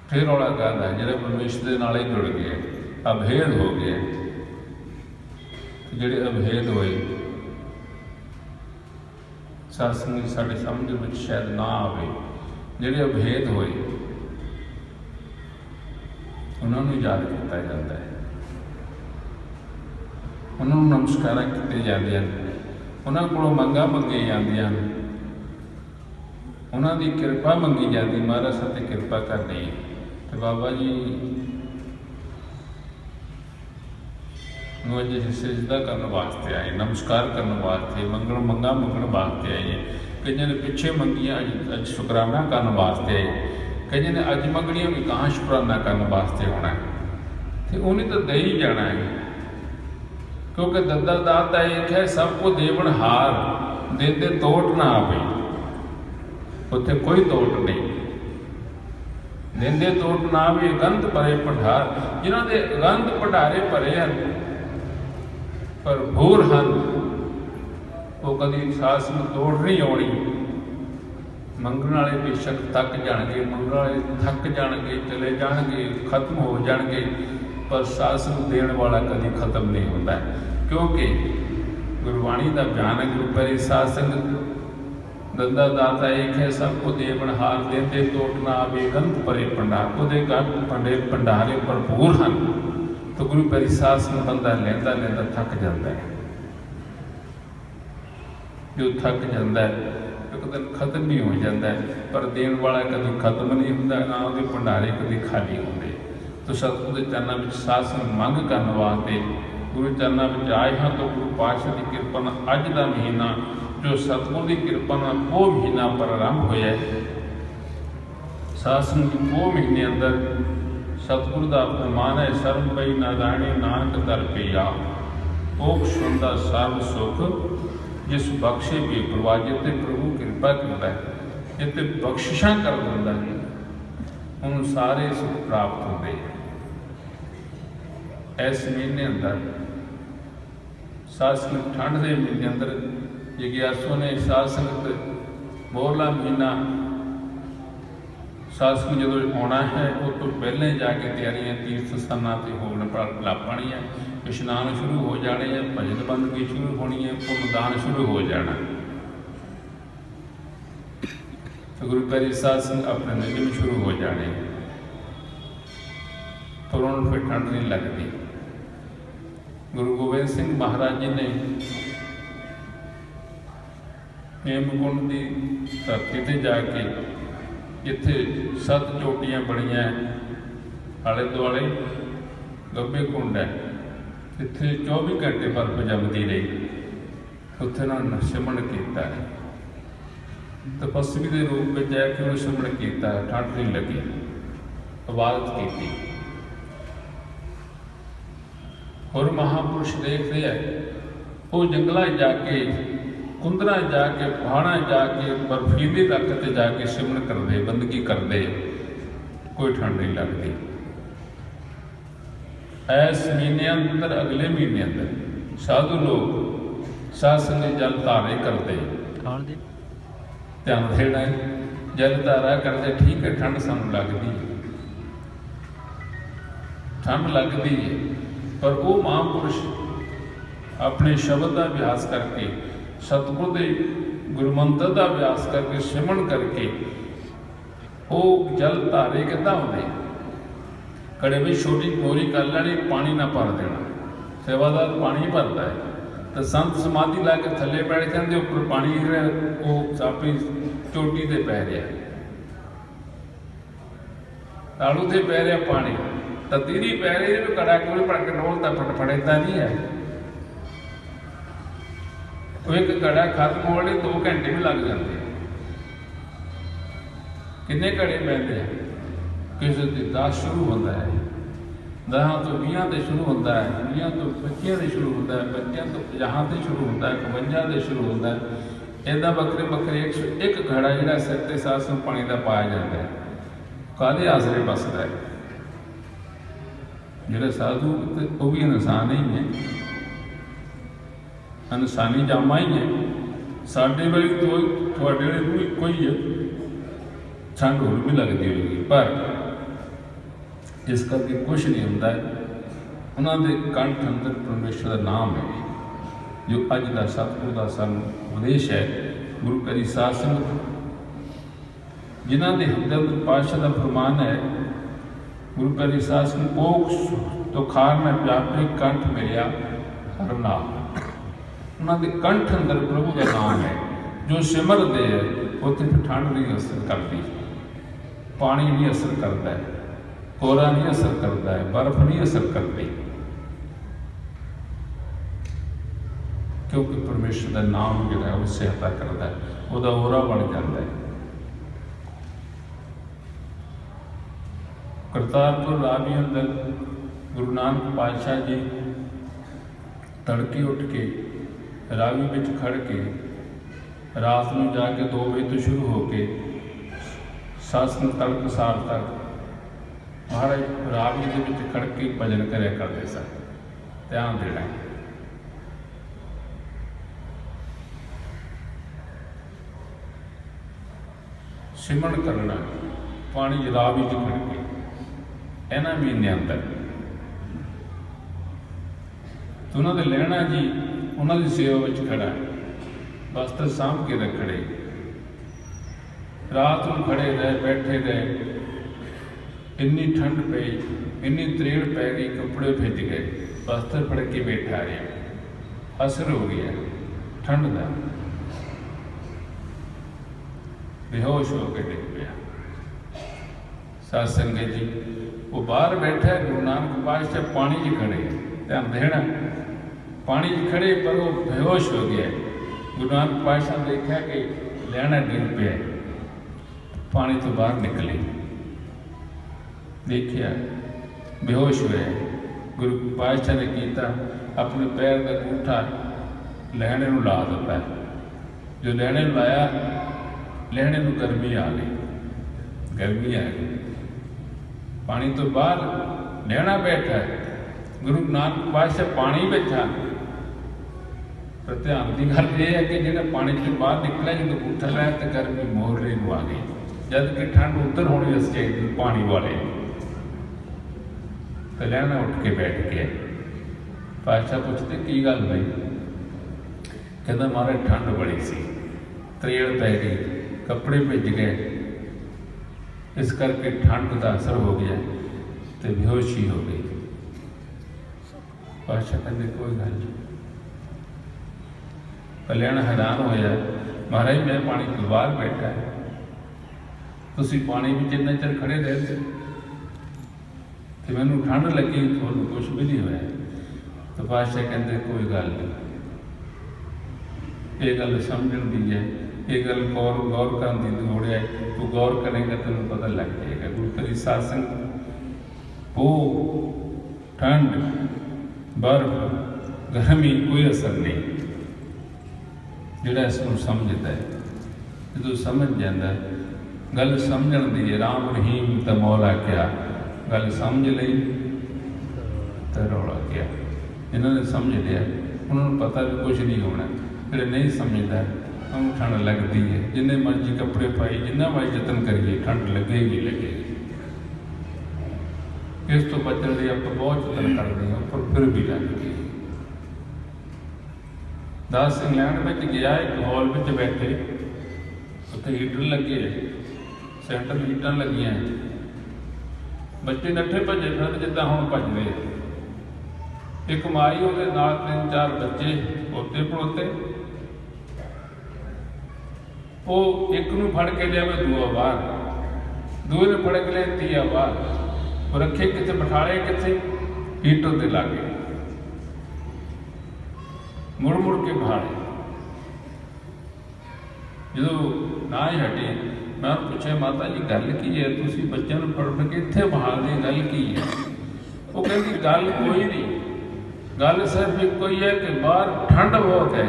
S1: ਫਿਰ ਰੌਲਾ ਕਰਦਾ ਜਿਹੜਾ ਪਰਮੇਸ਼ਰ ਦੇ ਨਾਲ ਹੀ ਜੁੜ ਗਿਆ ਅਭੇਦ ਹੋ ਗਿਆ ਤੇ ਜਿਹੜੇ ਅਭੇਦ ਹੋਏ ਸਾਸੰਗ ਸਾਡੇ ਸਮਝ ਵਿੱਚ ਸ਼ਾਇਦ ਨਾ ਆਵੇ, ਜਿਹੜੇ ਅਭੇਦ ਹੋਏ, ਉਹਨਾਂ ਨੂੰ ਯਾਦ ਕੀਤਾ ਜਾਂਦਾ ਹੈ। ਉਹਨਾਂ ਨੂੰ ਨਮਸਕਾਰਾਂ ਕੀਤੇ ਜਾਂਦੇ ਹਨ ਉਹਨਾਂ ਕੋਲੋਂ ਮੰਗਾ ਮੰਗੀਆਂ ਜਾਂਦੀਆਂ ਹਨ ਉਹਨਾਂ ਦੀ ਕਿਰਪਾ ਮੰਗੀ ਜਾਂਦੀ, ਮਹਾਰਾਜ ਸਾਤੇ ਕਿਰਪਾ ਕਰਨੀ ਹੈ। ਤੇ ਬਾਬਾ ਜੀ ਨੂੰ ਅੱਜ ਅਸੀਂ ਸਜਦਾ ਕਰਨ ਵਾਸਤੇ ਆਏ, ਨਮਸਕਾਰ ਕਰਨ ਵਾਸਤੇ ਮੰਗਣ ਮੰਗਾ ਮੰਗਣ ਵਾਸਤੇ ਆਏ ਕਈਆਂ ਨੇ ਪਿੱਛੇ ਮੰਗੀਆਂ, ਅੱਜ ਅੱਜ ਸ਼ੁਕਰਾਨਾ ਕਰਨ ਵਾਸਤੇ ਆਏ। ਕਈਆਂ ਨੇ ਅੱਜ ਮੰਗਣੀਆਂ ਵੀ ਕਾਂ ਸ਼ੁਕਰਾਨਾ ਕਰਨ ਵਾਸਤੇ ਹੋਣਾ ਤੇ ਉਹਨੇ ਤਾਂ ਦੇ ਹੀ ਜਾਣਾ ਹੈ। ਕਿਉਂਕਿ ਦੱਦਾ ਦਾਤਾ ਇੱਕ ਹੈ ਸਭ ਕੋ ਦੇਵਨ ਹਾਰ, ਦੇਦੇ ਤੋਟ ਨਾ ਆਵੇ। ਉੱਥੇ ਕੋਈ ਤੋਟ ਨਹੀਂ। ਦਿੰਦੇ ਤੋਟ ਨਾ ਆਵੇ, ਗੰਧ ਭਰੇ ਭੰਡਾਰ। ਜਿਨ੍ਹਾਂ ਦੇ ਗੰਧ ਭੰਡਾਰੇ ਭਰੇ ਹਨ ਭਰਪੂਰ ਹਨ। ਉਹ ਕਦੀ ਸਾਸ ਨੂੰ ਤੋੜ ਨਹੀਂ ਆਉਣੀ। ਮੰਗਣ ਵਾਲੇ ਬੇਸ਼ੱਕ ਥੱਕ ਜਾਣਗੇ, ਮੰਗਣ ਵਾਲੇ ਥੱਕ ਜਾਣਗੇ, ਚਲੇ ਜਾਣਗੇ, ਖਤਮ ਹੋ ਜਾਣਗੇ, ਪਰ ਸਾਸ ਨੂੰ ਦੇਣ ਵਾਲਾ ਕਦੀ ਖਤਮ ਨਹੀਂ ਹੁੰਦਾ। ਕਿਉਂਕਿ ਗੁਰਬਾਣੀ ਦਾ ਬਿਆਨ ਹੈ, ਗੁਰੂ ਪਰੀ ਸਾਧ ਸੰਗਤ ਦੰਦਾ ਦਾਤਾ ਇੱਕ ਹੈ, ਸਭ ਕੋ ਦੇਵਨ ਹਾਰ ਦੇਂਦੇ ਤੋਟ ਨਾ ਆਵੇ ਗੰਧ ਭਰੇ ਭੰਡਾਰ ਉਹਦੇ ਗੰਧ ਭੰਡੇ ਭੰਡਾਰੇ ਭਰਪੂਰ ਹਨ। ਤਾਂ ਗੁਰੂ ਪੈਰੀ ਸਾਧ ਨੂੰ ਬੰਦਾ ਲੈਂਦਾ ਲੈਂਦਾ ਥੱਕ ਜਾਂਦਾ ਹੈ। ਜੋ ਥੱਕ ਜਾਂਦਾ ਹੈ, ਇੱਕ ਦਿਨ ਖਤਮ ਵੀ ਹੋ ਜਾਂਦਾ ਹੈ, ਪਰ ਦੇਣ ਵਾਲਾ ਕਦੀ ਖਤਮ ਨਹੀਂ ਹੁੰਦਾ, ਨਾ ਉਹਦੇ ਭੰਡਾਰੇ ਕਦੇ ਖਾਲੀ ਹੁੰਦੇ। ਤੋ ਸਤਿਗੁਰੂ ਦੇ ਚਰਨਾਂ ਵਿੱਚ ਸਾਸਨ ਮੰਗ ਕਰਨ ਵਾਸਤੇ ਗੁਰੂ ਚਰਨਾਂ ਵਿੱਚ ਆਏ ਹਾਂ ਤੋਂ ਗੁਰੂ ਪਾਤਸ਼ਾਹ ਦੀ ਕਿਰਪਾ ਨਾਲ ਅੱਜ ਦਾ ਮਹੀਨਾ, ਜੋ ਸਤਿਗੁਰ ਦੀ ਕਿਰਪਾ ਨਾਲ ਉਹ ਮਹੀਨਾ ਪ੍ਰਾਰੰਭ ਹੋਇਆ ਹੈ। ਸਾਸਨ ਦੀ ਉਹ ਮਹੀਨੇ ਅੰਦਰ ਸਤਿਗੁਰ ਦਾ ਫਰਮਾਨ ਹੈ ਸਰਬ ਪਈ ਨਾਦਾਣੀ ਨਾਨਕ ਦਰ ਪਿਆ ਉਹ ਸੁੰਦਾ ਸਰਬ ਸੁਖ, ਜਿਸ ਬਖਸ਼ੇ ਵੀ ਪ੍ਰਵਾਜਿਤ ਤੇ ਪ੍ਰਭੂ ਕਿਰਪਾ ਕਰਦਾ ਹੈ, ਜਿੱਤੇ ਬਖਸ਼ਿਸ਼ਾਂ ਕਰ ਦਿੰਦਾ ਹੈ ਉਹਨੂੰ ਸਾਰੇ ਸੁਖ ਪ੍ਰਾਪਤ ਹੁੰਦੇ ਇਸ ਮਹੀਨੇ ਅੰਦਰ ਸਾਸਨ ਠੰਡ ਦੇ ਮਹੀਨੇ ਅੰਦਰ ਜਿਗਿਆਸੂ ਨੇ ਸਾਧ ਸੰਗਤ ਮੋਰਲਾ ਮਹੀਨਾ ਸਾਸਨ ਜਦੋਂ ਆਉਣਾ ਹੈ, ਉਹ ਤੋਂ ਪਹਿਲੇ ਜਾ ਕੇ ਤਿਆਰੀਆਂ ਤੀਰਥ ਸਥਾਨਾਂ ਤੇ ਹੋਣ ਲਾਪਣੀ ਹੈ ਇਸ਼ਨਾਨ ਸ਼ੁਰੂ ਹੋ ਜਾਣੇ ਹੈ ਭਜਨ ਬੰਦਗੀ ਸ਼ੁਰੂ ਹੋਣੀ ਹੈ ਪੁੰਨਦਾਨ ਸ਼ੁਰੂ ਹੋ ਜਾਣਾ। ਤੇ ਗੁਰੂ ਪਿਆਰੇ ਸਾਧ ਸੰਗ ਆਪਣੇ ਨਿਯਮ ਸ਼ੁਰੂ ਹੋ ਜਾਣੇ। ਪਰ ਉਹਨਾਂ ਫਿਰ ਠੰਡ ਨਹੀਂ ਲੱਗਦੀ। ਗੁਰੂ ਗੋਬਿੰਦ ਸਿੰਘ ਮਹਾਰਾਜ ਜੀ ਨੇ ਹੇਮਕੁੰਡ ਦੀ ਧਰਤੀ ਤੇ ਜਾ ਕੇ ਜਿੱਥੇ ਸੱਤ ਚੋਟੀਆਂ ਬਣੀਆਂ ਆਲੇ ਦੁਆਲੇ ਗੱਬੇ ਕੁੰਡ ਹੈ। ਇੱਥੇ 24 ਘੰਟੇ ਬਰਫ਼ ਜੰਮਦੀ ਰਹੀ। ਉੱਥੇ ਨਾਲ ਨਸ਼ਮਣ ਕੀਤਾ ਹੈ। ਤਪਸਵੀ ਦੇ ਰੂਪ ਵਿੱਚ ਜਾ ਕੇ ਉਹ ਸਿਮਰਨ ਕੀਤਾ ਠੰਡ ਨਹੀਂ ਲੱਗੀ। ਇਬਾਦਤ ਕੀਤੀ। ਹੋਰ ਮਹਾਪੁਰਸ਼ ਦੇਖਦੇ ਆ ਉਹ ਜੰਗਲਾਂ 'ਚ ਜਾ ਕੇ ਕੁੰਦਰਾਂ ਜਾ ਕੇ ਪਹਾੜਾਂ ਜਾ ਕੇ ਬਰਫੀਲੇ ਇਲਾਕੇ ਤੇ ਜਾ ਕੇ ਸਿਮਰਨ ਕਰਦੇ ਬੰਦਗੀ ਕਰਦੇ ਕੋਈ ਠੰਡ ਨਹੀਂ ਲੱਗਦੀ। ਐਸ ਮਹੀਨੇ ਅੰਦਰ ਅਗਲੇ ਮਹੀਨੇ ਅੰਦਰ ਸਾਧੂ ਲੋਕ ਸਾਧ ਸੰਗਤ ਜਲ ਧਾਰੇ ਕਰਦੇ।
S2: ਖਾਣ ਦੇ?
S1: ਧਿਆਨ ਦੇਣਾ ਹੈ ਜਲ ਧਾਰਾ ਕਰਦੇ ਠੀਕ ਹੈ ਠੰਡ ਸਾਨੂੰ ਲੱਗਦੀ ਹੈ। ਠੰਡ ਲੱਗਦੀ ਹੈ ਪਰ ਉਹ ਮਹਾਂਪੁਰਸ਼ ਆਪਣੇ ਸ਼ਬਦ ਦਾ ਅਭਿਆਸ ਕਰਕੇ ਸਤਿਗੁਰ ਦੇ ਗੁਰਮੰਤਰ ਦਾ ਅਭਿਆਸ ਕਰਕੇ ਸਿਮਰਨ ਕਰਕੇ ਉਹ ਜਲ ਧਾਰੇ ਕਿੱਦਾਂ ਹੁੰਦੇ ਕੜੇ ਵਿੱਚ ਛੋਟੀ ਬੋਰੀ ਕਰ ਲੈਣੀ, ਪਾਣੀ ਨਾ ਭਰ ਦੇਣਾ। ਸੇਵਾਦਾਰ ਪਾਣੀ ਭਰਦਾ ਹੈ। ਤਾਂ ਸੰਤ ਸਮਾਧੀ ਲਾ ਕੇ ਥੱਲੇ ਬੈਠ ਜਾਂਦੇ, ਉੱਪਰ ਪਾਣੀ ਉਹ ਆਪਣੀ ਚੋਟੀ ਤੇ ਪੈ ਰਿਹਾ। ਤਾਲੂ ਤੇ ਪੈ ਰਿਹਾ ਪਾਣੀ। ਤਾਂ ਤੀਰੀ ਪੈ ਰਹੀ ਜਿਹਨੂੰ ਕੜਾ ਕੋਲ ਭੜ ਕੇ ਡੋਲਦਾ ਫਟਫੜੇਦਾ ਨਹੀਂ ਹੈ। ਉਹ ਇੱਕ ਘੜਾ ਖਤਮ ਹੋਣ ਲਈ 2 ਘੰਟੇ ਵੀ ਲੱਗ ਜਾਂਦੇ ਕਿੰਨੇ ਘੜੇ ਪੈਂਦੇ ਆ? ਕਿਸੇ ਦੇ 10 ਸ਼ੁਰੂ ਹੁੰਦਾ ਹੈ। ਦਹਾਂ ਤੋਂ 20 ਤੇ ਸ਼ੁਰੂ ਹੁੰਦਾ ਹੈ 20 ਤੋਂ 25 ਦੇ ਸ਼ੁਰੂ ਹੁੰਦਾ ਹੈ 25 ਤੋਂ 50 ਤੇ ਸ਼ੁਰੂ ਹੁੰਦਾ ਹੈ 51 ਦੇ ਸ਼ੁਰੂ ਹੁੰਦਾ ਹੈ। ਇਦਾਂ ਵੱਖਰੇ ਵੱਖਰੇ 101 ਘੜਾ ਜਿਹੜਾ ਸਿਰ ਤੇ ਸਾਸ ਨੂੰ ਪਾਣੀ ਦਾ ਪਾਇਆ ਜਾਂਦਾ ਹੈ। ਕਾਹਦੇ ਆਸਰੇ ਬਸਦਾ ਹੈ? ਜਿਹੜੇ ਸਾਧੂ ਉਹ ਵੀ ਇਨਸਾਨ ਹੀ ਨੇ। ਇਨਸਾਨੀ ਜਾਮਾ ਹੀ ਹੈ ਸਾਡੇ ਵਾਲੀ ਤੋਂ ਤੁਹਾਡੇ ਵਾਲੀ ਨੂੰ ਇੱਕੋ ਹੀ ਹੈ ਠੰਡ ਹੋਰ ਵੀ ਲੱਗਦੀ ਹੋਏਗੀ ਪਰ ਇਸ ਕਰਕੇ ਕੁਝ ਨਹੀਂ ਹੁੰਦਾ, ਉਹਨਾਂ ਦੇ ਕੰਠ ਅੰਦਰ ਪਰਮੇਸ਼ਰ ਦਾ ਨਾਮ ਹੈ, ਜੋ ਅੱਜ ਦਾ ਸਤਿਗੁਰ ਦਾ ਸਾਨੂੰ ਉਪਦੇਸ਼ ਹੈ, ਗੁਰੂ ਕਰੀ ਸਾਧ ਸੰਗਤ। ਜਿਨ੍ਹਾਂ ਦੇ ਹਿਰਦੇ ਅੰਦਰ ਪਾਤਸ਼ਾਹ ਦਾ ਫਰਮਾਨ ਹੈ, ਗੁਰੂ ਕਰੀ ਸਾਧ ਸੰਗਤ ਕੋਖ ਤੋਂ ਖਾਰ ਮੈਂ ਪਿਆਪੇ ਕੰਠ ਮਿਲਿਆ, ਹਰਨਾਮ। ਉਹਨਾਂ ਦੇ ਕੰਠ ਅੰਦਰ ਪ੍ਰਭੂ ਦਾ ਨਾਮ ਹੈ। ਜੋ ਸਿਮਰਦੇ ਹੈ ਉੱਥੇ ਠੰਡ ਨਹੀਂ ਅਸਰ ਕਰਦੀ ਪਾਣੀ ਨਹੀਂ ਅਸਰ ਕਰਦਾ ਹੈ, ਕੋਰਾ ਨਹੀਂ ਅਸਰ ਕਰਦਾ ਹੈ, ਬਰਫ਼ ਨਹੀਂ ਅਸਰ ਕਰਦੀ ਕਿਉਂਕਿ ਪਰਮੇਸ਼ਰ ਦਾ ਨਾਮ ਜਿਹੜਾ, ਉਹ ਸਹਾਇਤਾ ਕਰਦਾ ਹੈ, ਉਹਦਾ ਔਰਾ ਬਣ ਜਾਂਦਾ ਹੈ। ਕਰਤਾਰਪੁਰ ਰਾਵੀ ਅੰਦਰ ਗੁਰੂ ਨਾਨਕ ਪਾਤਸ਼ਾਹ ਜੀ ਤੜਕੇ ਉੱਠ ਕੇ ਰਾਵੀ ਵਿੱਚ ਖੜ ਕੇ ਰਾਤ ਨੂੰ ਜਾ ਕੇ 2 ਵਜੇ ਤੋਂ ਸ਼ੁਰੂ ਹੋ ਕੇ ਸਾਸਨ ਤੜਕ ਸਾਰ ਤੱਕ ਮਹਾਰਾਜ ਰਾਵੀ ਦੇ ਵਿੱਚ ਖੜ ਕੇ ਭਜਨ ਕਰਿਆ ਕਰਦੇ ਸਨ। ਧਿਆਨ ਦੇਣਾ। ਸਿਮਰਨ ਕਰਨਾ, ਪਾਣੀ ਰਾਵੀ ਚ ਖੜ ਕੇ, ਇਹਨਾਂ ਮਹੀਨਿਆਂ ਅੰਦਰ। ਤੇ ਉਹਨਾਂ ਦੇ ਲੈਣਾ ਜੀ ਉਹਨਾਂ ਦੀ ਸੇਵਾ ਵਿੱਚ ਖੜਾ ਹੈ। ਵਸਤਰ ਸਾਂਭ ਕੇ ਰੱਖੜੇ। ਰਾਤ ਨੂੰ ਖੜੇ ਰਹੇ, ਬੈਠੇ ਰਹੇ, ਇੰਨੀ ਠੰਡ ਪਈ, ਇੰਨੀ ਤਰੇੜ ਪੈ ਗਈ, ਕੱਪੜੇ ਭਿੱਜ ਗਏ। ਵਸਤਰ ਫੜ ਕੇ ਬੈਠਾ ਰਿਹਾ। ਅਸਰ ਹੋ ਗਿਆ। ਠੰਡ ਦਾ। ਬੇਹੋਸ਼ ਹੋ ਕੇ ਡਿੱਗ ਪਿਆ। ਸਾਧ ਸੰਗਤ ਜੀ, ਉਹ ਬਾਹਰ ਬੈਠਾ ਗੁਰੂ ਨਾਨਕ ਪਾਤਸ਼ਾਹ ਪਾਣੀ 'ਚ ਖੜੇ ਧਿਆਨ ਦੇਣਾ। ਪਾਣੀ 'ਚ ਖੜੇ ਪਰ ਉਹ ਬੇਹੋਸ਼ ਹੋ ਗਿਆ। ਗੁਰੂ ਨਾਨਕ ਪਾਤਸ਼ਾਹ ਨੇ ਦੇਖਿਆ ਕਿ ਲੈਣਾ ਡਿੱਗ ਪਿਆ। ਪਾਣੀ ਤੋਂ ਬਾਹਰ ਨਿਕਲੇ। ਦੇਖਿਆ, ਬੇਹੋਸ਼ ਹੋਇਆ। ਗੁਰੂ ਪਾਤਸ਼ਾਹ ਨੇ ਕੀਤਾ, ਆਪਣੇ ਪੈਰ ਦਾ ਅੰਗੂਠਾ ਲਹਿਣੇ ਨੂੰ ਲਾ ਦਿੱਤਾ। ਜੋ ਲਹਿਣੇ ਨੂੰ ਲਾਇਆ ਲਹਿਣੇ ਨੂੰ ਗਰਮੀ ਆ ਗਈ। ਗਰਮੀ ਆ ਗਈ। ਪਾਣੀ ਤੋਂ ਬਾਹਰ ਲਹਿਣਾ ਬੈਠਾ। ਗੁਰੂ ਨਾਨਕ ਪਾਤਸ਼ਾਹ ਪਾਣੀ ਬੈਠਾ ਪਰ ਧਿਆਨ ਦੀ ਗੱਲ ਇਹ ਹੈ ਕਿ ਜਿਹੜਾ ਪਾਣੀ ਤੋਂ ਬਾਹਰ ਨਿਕਲਿਆ, ਜਦੋਂ ਉੱਠਾ ਲਿਆ ਤੇ ਗਰਮੀ ਮੋਹਰੇ ਨੂੰ ਆ ਗਈ। ਜਦ ਕਿ ਠੰਡ ਉੱਤਰ ਹੋਣੀ ਉਸ ਚਾਹੀਦੀ ਪਾਣੀ ਵਾਲੇ। ਤੇ ਲੈਣਾ ਉੱਠ ਕੇ ਬੈਠ ਗਿਆ ਪਾਤਸ਼ਾਹ ਪੁੱਛਦੇ, ਕੀ ਗੱਲ ਬਈ? ਕਹਿੰਦਾ ਮਾਰੇ ਠੰਡ ਬੜੀ ਸੀ। ਤਰੇੜ ਪੈ ਗਈ, ਕੱਪੜੇ ਭਿੱਜ ਗਏ। ਇਸ ਕਰਕੇ ਠੰਡ ਦਾ ਅਸਰ ਹੋ ਗਿਆ ਤੇ ਬੇਹੋਸ਼ੀ ਹੋ ਗਈ। ਪਾਤਸ਼ਾਹ ਕਹਿੰਦੇ, ਕੋਈ ਗੱਲ ਨਹੀਂ ਕਲਿਆਣ ਹੈਰਾਨ ਹੋਇਆ, ਮਹਾਰਾਜ, ਮੈਂ ਪਾਣੀ ਤੋਂ ਬਾਹਰ ਬੈਠਾ ਹੈ। ਤੁਸੀਂ ਪਾਣੀ ਵਿੱਚ ਇੰਨਾ ਚਿਰ ਖੜੇ ਰਹਿੰਦੇ ਤੇ ਮੈਨੂੰ ਠੰਡ ਲੱਗੀ, ਤੁਹਾਨੂੰ ਕੁਝ ਵੀ ਨਹੀਂ ਹੋਇਆ। ਤਾਂ ਪਾਤਸ਼ਾਹ ਕਹਿੰਦੇ, ਕੋਈ ਗੱਲ ਨਹੀਂ। ਇਹ ਗੱਲ ਸਮਝਣ ਦੀ ਹੈ। ਇਹ ਗੱਲ ਗੌਰ ਗੌਰ ਕਰਨ ਦੀ ਲੋੜ ਹੈ। ਤੂੰ ਗੌਰ ਕਰੇਗਾ, ਤੈਨੂੰ ਪਤਾ ਲੱਗ ਜਾਏਗਾ। ਗੁਰੂ ਤੇਰੀ ਸਾਸੰਗ ਉਹ ਠੰਡ, ਬਰਫ, ਗਰਮੀ, ਕੋਈ ਅਸਰ ਨਹੀਂ। ਜਿਹੜਾ ਇਸ ਨੂੰ ਸਮਝਦਾ ਹੈ। ਜਦੋਂ ਸਮਝ ਜਾਂਦਾ ਗੱਲ ਸਮਝਣ ਦੀ ਹੈ ਰਾਮ ਰਹੀਮ ਤਾਂ ਮੌਲਾ ਕਿਆ? ਗੱਲ ਸਮਝ ਲਈ ਤਾਂ ਰੌਲਾ ਗਿਆ ਇਹਨਾਂ ਨੇ ਸਮਝ ਲਿਆ। ਉਹਨਾਂ ਨੂੰ ਪਤਾ ਵੀ ਕੁਝ ਨਹੀਂ ਹੋਣਾ। ਜਿਹੜੇ ਨਹੀਂ ਸਮਝਦਾ, ਉਹਨੂੰ ਠੰਡ ਲੱਗਦੀ ਹੈ। ਜਿੰਨੇ ਮਰਜ਼ੀ ਕੱਪੜੇ ਪਾਈ, ਜਿੰਨਾ ਮਰਜ਼ੀ ਯਤਨ ਕਰੀਏ, ਠੰਡ ਲੱਗੇਗੀ ਲੱਗੇਗੀ। ਇਸ ਤੋਂ ਬਚਣ ਲਈ ਆਪਾਂ ਬਹੁਤ ਯਤਨ ਕਰਦੇ ਹਾਂ ਪਰ ਫਿਰ ਵੀ ਲੱਗਦੀ ਹੈ ਦਾਸ ਇੰਗਲੈਂਡ ਵਿੱਚ ਗਿਆ, ਇੱਕ ਹਾਲ ਵਿੱਚ ਬੈਠੇ। ਉੱਥੇ ਹੀਟਰ ਲੱਗੇ ਹੈ ਸੈਂਟਰ ਹੀਟਰ ਲੱਗੀਆਂ। ਬੱਚੇ ਨੱਠੇ ਭੱਜੇ ਫਿਰਦੇ ਜਿੱਦਾਂ ਹੁਣ ਭੱਜਦੇ। ਆ। ਇੱਕ ਮਾਈ ਉਹਦੇ ਨਾਲ ਤਿੰਨ ਚਾਰ ਬੱਚੇ ਉੱਤੇ ਪੜੋਤੇ। ਉਹ ਇੱਕ ਨੂੰ ਫੜ ਕੇ ਲਿਆਵੇ, ਦੂਆ ਬਾਹਰ। ਦੂਏ ਨੂੰ ਫੜ ਕੇ ਲਿਆ ਤੀਆ ਬਾਹਰ। ਉਹ ਰੱਖੇ ਕਿਤੇ ਬਿਠਾਲੇ ਕਿੱਥੇ? ਹੀਟਰ ਤੇ ਲਾਗੇ ਮੁੜ ਮੁੜ ਕੇ ਭਾਲੇ ਜਦੋਂ ਨਾ ਹੀ ਹਟੇ, ਮੈਂ ਉਹਨੂੰ ਪੁੱਛਿਆ, ਮਾਤਾ ਜੀ, ਗੱਲ ਕੀ ਹੈ? ਤੁਸੀਂ ਬੱਚਿਆਂ ਨੂੰ ਫੜ ਕੇ ਇੱਥੇ ਬਹਾਲਦੇ ਗੱਲ ਕੀ ਹੈ? ਉਹ ਕਹਿੰਦੀ, ਗੱਲ ਕੋਈ ਨਹੀਂ। ਗੱਲ ਸਿਰਫ ਇੱਕੋ ਹੀ ਹੈ ਕਿ ਬਾਹਰ ਠੰਡ ਬਹੁਤ ਹੈ।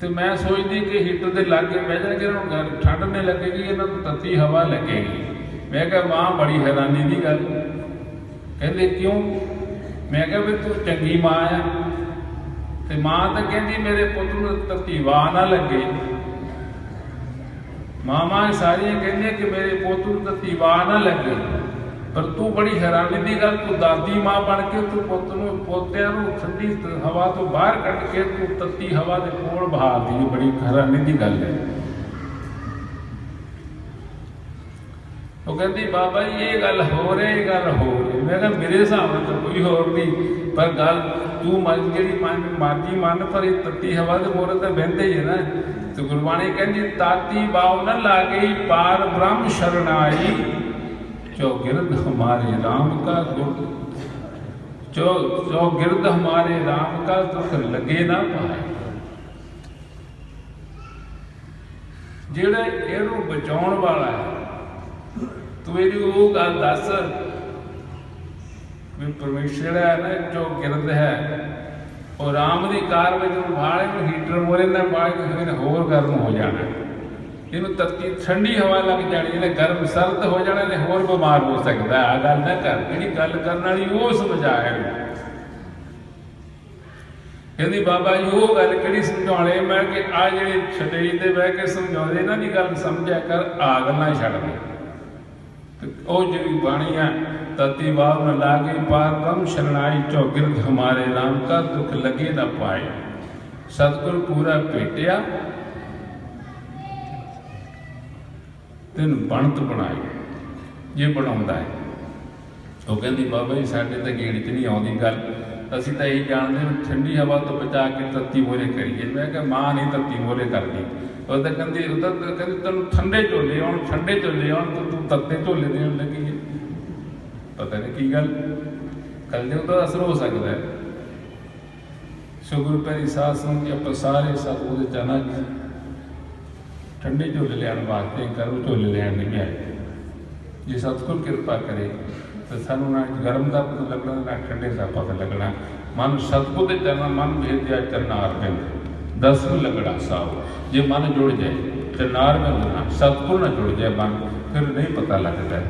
S1: ਤੇ ਮੈਂ ਸੋਚਦੀ ਕਿ ਹੀਟਰ ਦੇ ਲਾਗੇ ਬਹਿ ਜਾਣਗੇ ਇਹਨਾਂ ਨੂੰ ਗੱਲ- ਠੰਡ ਨਹੀਂ ਲੱਗੇਗੀ, ਇਹਨਾਂ ਨੂੰ ਤੱਤੀ ਹਵਾ ਲੱਗੇਗੀ। ਮੈਂ ਕਿਹਾ, ਮਾਂ, ਬੜੀ ਹੈਰਾਨੀ ਦੀ ਗੱਲ। ਕਹਿੰਦੇ, ਕਿਉਂ? ਮੈਂ ਕਿਹਾ, ਵੀ ਤੂੰ ਚੰਗੀ ਮਾਂ ਆ। ਤੇ ਮਾਂ ਤਾਂ ਕਹਿੰਦੀ ਮੇਰੇ ਪੁੱਤ ਨੂੰ ਤੱਤੀ ਨਾ ਲੱਗੇ। ਮਾਮਾ ਸਾਰੀਆਂ ਕਹਿੰਦੀਆਂ ਕਿ ਮੇਰੇ ਪੁੱਤ ਨੂੰ ਤੱਤੀ ਨਾ ਲੱਗੇ। ਪਰ ਤੂੰ ਬੜੀ ਹੈਰਾਨੀ ਦੀ ਗੱਲ, ਤੂੰ ਦਾਦੀ ਮਾਂ ਬਣ ਕੇ ਤੂੰ ਪੁੱਤ ਨੂੰ, ਪੋਤਿਆਂ ਨੂੰ ਠੰਡੀ ਹਵਾ ਤੋਂ ਬਾਹਰ ਕੱਢ ਕੇ ਤੂੰ ਤੱਤੀ ਹਵਾ ਦੇ ਕੋਲ ਬਹਾਦੀ ਬੜੀ ਹੈਰਾਨੀ ਦੀ ਗੱਲ ਹੈ। ਉਹ ਕਹਿੰਦੀ, ਬਾਬਾ ਜੀ, ਇਹ ਗੱਲ ਹੋ ਰਹੀ ਇਹ ਗੱਲ ਹੋ। ਰਹੀ ਮੈਂ ਕਿਹਾ, ਮੇਰੇ ਹਿਸਾਬ ਨਾਲ ਤਾਂ ਕੋਈ ਹੋਰ ਨਹੀਂ। ਪਰ ਗੱਲ ਤੂੰ ਮਨ, ਜਿਹੜੀ ਮਨ, ਮਰਜ਼ੀ ਮਨ, ਪਰ ਇਹ ਤੱਤੀ ਹਵਾ ਦੇ ਮੋਰੇ ਤਾਂ ਬਹਿੰਦੇ ਹੀ ਹੈ ਨਾ। ਤੇ ਗੁਰਬਾਣੀ ਕਹਿੰਦੀ, ਤਾਤੀ ਬਾਉ ਨ ਲਾਗਈ ਪਾਰ ਬ੍ਰਹਮ ਸ਼ਰਣਾਈ। ਜੋ ਗਿਰਦ ਹਮਾਰੇ RAM ਕਾ ਗੁਰ ਜੋ ਜੋ ਗਿਰਦ ਹਮਾਰੇ RAM ਕਾ ਦੁਖ ਲਗੇ ਨਾ ਪਾਏ। ਜਿਹੜਾ ਇਹਨੂੰ ਬਚਾਉਣ ਵਾਲਾ ਹੈ, ਤੂੰ ਇਹਦੀ ਉਹ ਗੱਲ ਦੱਸ। ਵੀ ਪਰਮੇਸ਼ਰ ਹੈ ਨਾ, ਜੋ ਗਿਰਦ ਹੈ, ਉਹ ਰਾਮ ਦੀ ਕਾਰ ਵਿੱਚ ਨੂੰ ਨੂੰ ਹੀਟਰ ਮੋਰੇ ਨਾ ਪਾ ਕੇ ਫਿਰ ਹੋਰ ਗਰਮ ਹੋ ਜਾਣਾ ਇਹਨੂੰ ਤੱਤੀ ਠੰਡੀ ਹਵਾ ਲੱਗ ਜਾਣੀ, ਇਹਨੇ ਗਰਮ ਸਰਦ ਹੋ ਜਾਣਾ ਨੇ ਹੋਰ ਬਿਮਾਰ ਹੋ ਸਕਦਾ ਆ ਗੱਲ ਨਾ ਕਰ, ਜਿਹੜੀ ਗੱਲ ਕਰਨ ਵਾਲੀ ਉਹ ਸਮਝਾਇਆ ਇਹਨੂੰ। ਕਹਿੰਦੀ, ਬਾਬਾ ਜੀ, ਉਹ ਗੱਲ ਕਿਹੜੀ ਸਮਝਾਉਣੇ ਮੈਂ ਕਿ ਆ ਜਿਹੜੇ ਛਤਰੀ ਤੇ ਬਹਿ ਕੇ ਸਮਝਾਉਂਦੇ, ਇਹਨਾਂ ਦੀ ਗੱਲ ਸਮਝਿਆ ਕਰ, ਆਗ ਨਾ ਛੱਡ ਦੇ। ਉਹ ਜਿਹੜੀ ਬਾਣੀ ਹੈ ਤਤੀ ਬਾਬ ਨ ਲਾਗੇ ਪਾਰ ਕਮ ਸ਼ਰਣਾਈ ਚੌਗਿਰਦ ਹਮਾਰੇ ਨਾਮ ਕਾ ਦੁਖ ਲਗੇ ਨਾ ਪਾਏ। ਸਤਿਗੁਰ ਪੂਰਾ ਭੇਟਿਆ, ਤੈਨੂੰ ਬਣਤ ਬਣਾਏ ਜੇ ਬਣਾਉਂਦਾ ਹੈ। ਉਹ ਕਹਿੰਦੀ, ਬਾਬਾ ਜੀ, ਸਾਡੇ ਤਾਂ ਗੇੜ 'ਚ ਨਹੀਂ ਆਉਂਦੀ ਗੱਲ। ਅਸੀਂ ਤਾਂ ਇਹ ਜਾਣਦੇ ਹਾਂ ਠੰਡੀ ਹਵਾ ਤੋਂ ਬਚਾ ਕੇ ਤੱਤੀ ਮੋਰੇ ਕਰੀਏ। ਮੈਂ ਕਿਹਾ, ਮਾਂ ਨਹੀਂ ਤੱਤੀ ਮੋਰੇ ਕਰਦੀ। ਉਹ ਤਾਂ ਕਹਿੰਦੀ, ਉਹ ਕਹਿੰਦੀ, ਤੈਨੂੰ ਠੰਡੇ ਝੋਲੇ ਆਉਣ, ਠੰਡੇ ਝੋਲੇ ਆਉਣ, ਤਾਂ ਤੂੰ ਤੱਤੇ ਝੋਲੇ ਦੇਣ ਲੱਗੀ ਹੈ। ਪਤਾ ਨਹੀਂ ਕੀ ਗੱਲ ਕੱਲ ਦੇ ਅਸਰ ਹੋ ਸਕਦਾ ਹੈ। ਸ਼ੁਗਰ ਪੈਰੀ ਸਾਧ ਸੰਗ ਕੇ ਆਪਾਂ ਸਾਰੇ ਸਤਿਗੁਰ ਦੇ ਚਰਨਾਂ 'ਚ ਠੰਡੇ ਝੋਲੇ ਲੈਣ ਵਾਸਤੇ ਗਰਮ ਝੋਲੇ ਲੈਣ ਨਹੀਂ ਆਏ ਜੇ ਸਤਿਗੁਰ ਕਿਰਪਾ ਕਰੇ, ਤਾਂ ਸਾਨੂੰ ਨਾ ਗਰਮ ਦਾ ਪਤਾ ਲੱਗਣਾ, ਨਾ ਠੰਡੇ ਦਾ ਪਤਾ ਲੱਗਣਾ। ਮਨ ਸਤਿਗੁਰ ਦੇ ਚਰਨਾਂ, ਮਨ ਭੇਜਿਆ ਚਰਨਾਰ ਪੈਂਦਾ ਦਸ ਲੱਗਣਾ ਸਾਉ ਜੇ ਮਨ ਜੁੜ ਜਾਏ ਚਰਨਾਰ ਬਿੰਦ ਨਾਲ ਸਤਿਗੁਰ ਨਾਲ ਜੁੜ ਜਾਏ ਮਨ, ਫਿਰ ਨਹੀਂ ਪਤਾ ਲੱਗਦਾ।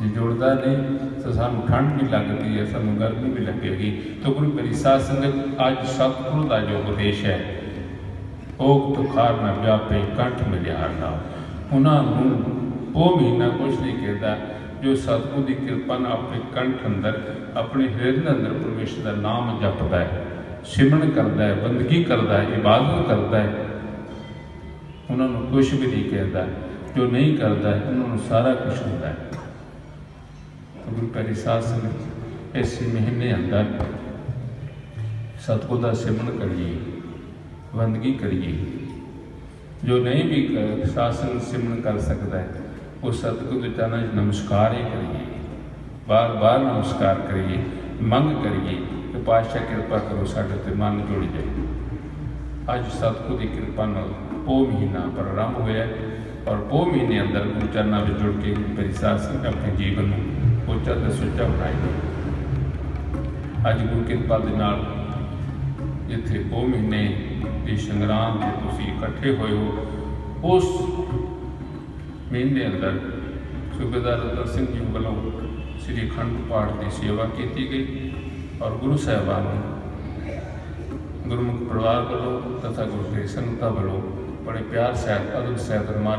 S1: ਜੇ ਜੁੜਦਾ ਨਹੀਂ, ਤਾਂ ਸਾਨੂੰ ਠੰਡ ਵੀ ਲੱਗਦੀ ਹੈ, ਸਾਨੂੰ ਗਰਮੀ ਵੀ ਲੱਗੇਗੀ। ਤਾਂ ਗੁਰੂ ਮੇਰੀ ਸਾਧ ਸੰਗਤ, ਅੱਜ ਸਤਿਗੁਰੂ ਦਾ ਜੋ ਉਪਦੇਸ਼ ਹੈ ਉਹ ਤੁਖਾਰ ਨਾ ਵਿਆਪੇ, ਕੰਠ ਮਿਲਿਆਰ ਨਾ। ਉਹਨਾਂ ਨੂੰ ਉਹ ਮਹੀਨਾ ਕੁਝ ਨਹੀਂ ਕਹਿੰਦਾ, ਜੋ ਸਤਿਗੁਰ ਦੀ ਕਿਰਪਾ ਨਾਲ ਆਪਣੇ ਕੰਠ ਅੰਦਰ, ਆਪਣੇ ਹਿਰਦੇ ਅੰਦਰ ਪਰਮੇਸ਼ਰ ਦਾ ਨਾਮ ਜਪਦਾ ਹੈ। ਸਿਮਰਨ ਕਰਦਾ ਹੈ, ਬੰਦਗੀ ਕਰਦਾ ਹੈ, ਇਬਾਦਤ ਕਰਦਾ ਹੈ। ਉਹਨਾਂ ਨੂੰ ਕੁਝ ਵੀ ਨਹੀਂ ਕਹਿੰਦਾ। ਜੋ ਨਹੀਂ ਕਰਦਾ, ਉਹਨਾਂ ਨੂੰ ਸਾਰਾ ਕੁਝ ਹੁੰਦਾ ਹੈ। ਤਾਂ ਗੁਰੂ ਪਿਆਰੀ ਸਾਧ ਸੰਗਤ, ਇਸ ਮਹੀਨੇ ਅੰਦਰ ਸਤਿਗੁਰ ਦਾ ਸਿਮਰਨ ਕਰੀਏ ਬੰਦਗੀ ਕਰੀਏ। ਜੋ ਨਹੀਂ ਵੀ ਕਰ- ਸ਼ਾਸਨ ਸਿਮਰਨ ਕਰ ਸਕਦਾ ਹੈ, ਉਹ ਸਤਿਗੁਰ ਦੇ ਚਰਨਾਂ 'ਚ ਨਮਸਕਾਰ ਹੀ ਕਰੀਏ। ਬਾਰ ਬਾਰ ਨਮਸਕਾਰ ਕਰੀਏ, ਮੰਗ ਕਰੀਏ ਕਿ ਪਾਤਸ਼ਾਹ ਕਿਰਪਾ ਕਰੋ ਸਾਡੇ ਤੇ ਮਨ ਜੁੜ ਜਾਏ। ਅੱਜ ਸਤਿਗੁਰ ਦੀ ਕਿਰਪਾ ਨਾਲ ਉਹ ਮਹੀਨਾ ਪ੍ਰਾਰੰਭ ਹੋਇਆ ਔਰ ਉਹ ਮਹੀਨੇ ਅੰਦਰ ਗੁਰੂ ਚਰਨਾਂ ਵਿੱਚ ਜੁੜ ਕੇ ਮੇਰੀ ਸਾਧ ਸੰਗਤ ਆਪਣੇ ਜੀਵਨ ਨੂੰ ਉੱਚਾ ਤੇ ਸੁੱਚਾ ਬਣਾਈ ਅੱਜ ਗੁਰੂ ਕਿਰਪਾ ਦੇ ਨਾਲ ਜਿੱਥੇ ਉਹ ਮਹੀਨੇ ਦੀ ਸੰਗਰਾਮ ਤੇ ਤੁਸੀਂ ਇਕੱਠੇ ਹੋਏ ਹੋ। ਉਸ ਮਹੀਨੇ ਅੰਦਰ ਸੂਬੇਦਾਰ ਰਤਨ ਸਿੰਘ ਜੀ ਵੱਲੋਂ ਸ੍ਰੀ ਅਖੰਡ ਪਾਠ ਦੀ ਸੇਵਾ ਕੀਤੀ ਗਈ ਔਰ ਗੁਰੂ ਸਾਹਿਬਾਨ ਗੁਰਮੁਖ ਪਰਿਵਾਰ ਵੱਲੋਂ ਤਥਾ ਗੁਰੂ ਗ੍ਰੰਥ ਸੰਗਤਾਂ ਵੱਲੋਂ ਬੜੇ ਪਿਆਰ ਸਹਿਤ ਅਦਬ ਸਹਿਤ ਰਮਾਨ